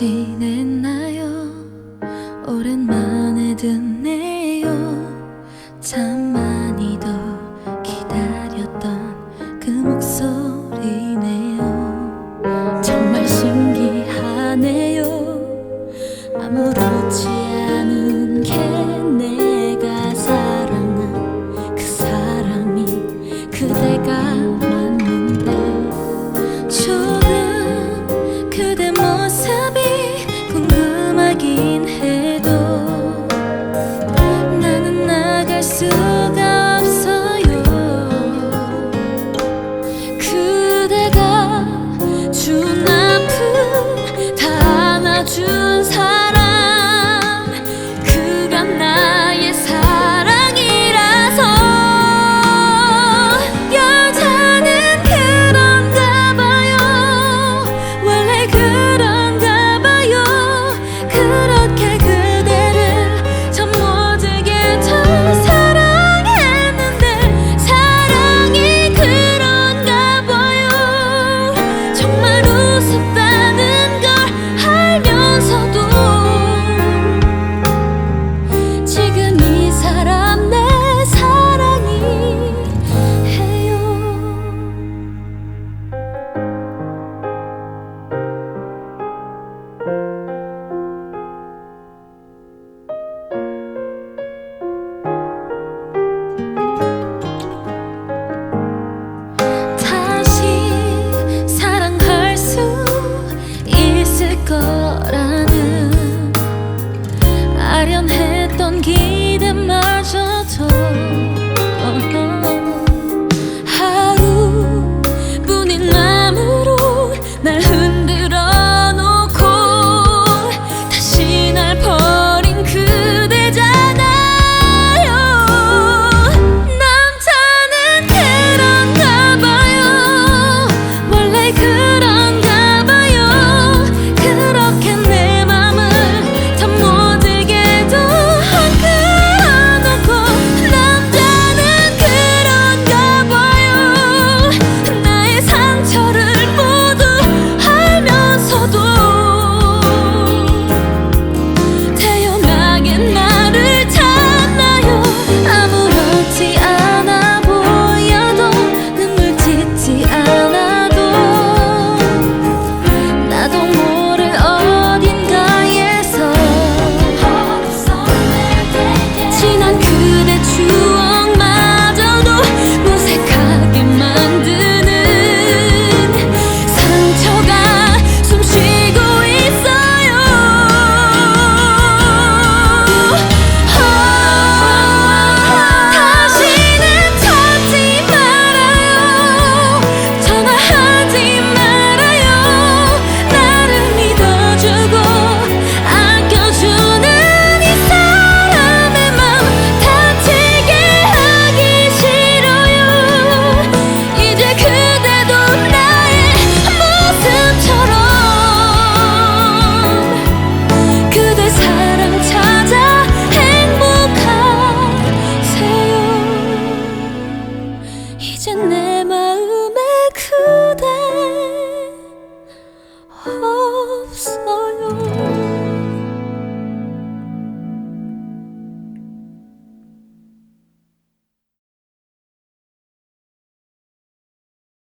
지냈나요? 오랜만에 듣네요. 참 많이도 기다렸던 그 목소리네요. 정말 신기하네요. 아무렇지 않은 게 내가 사랑한 그 사람이 그대가 날 흔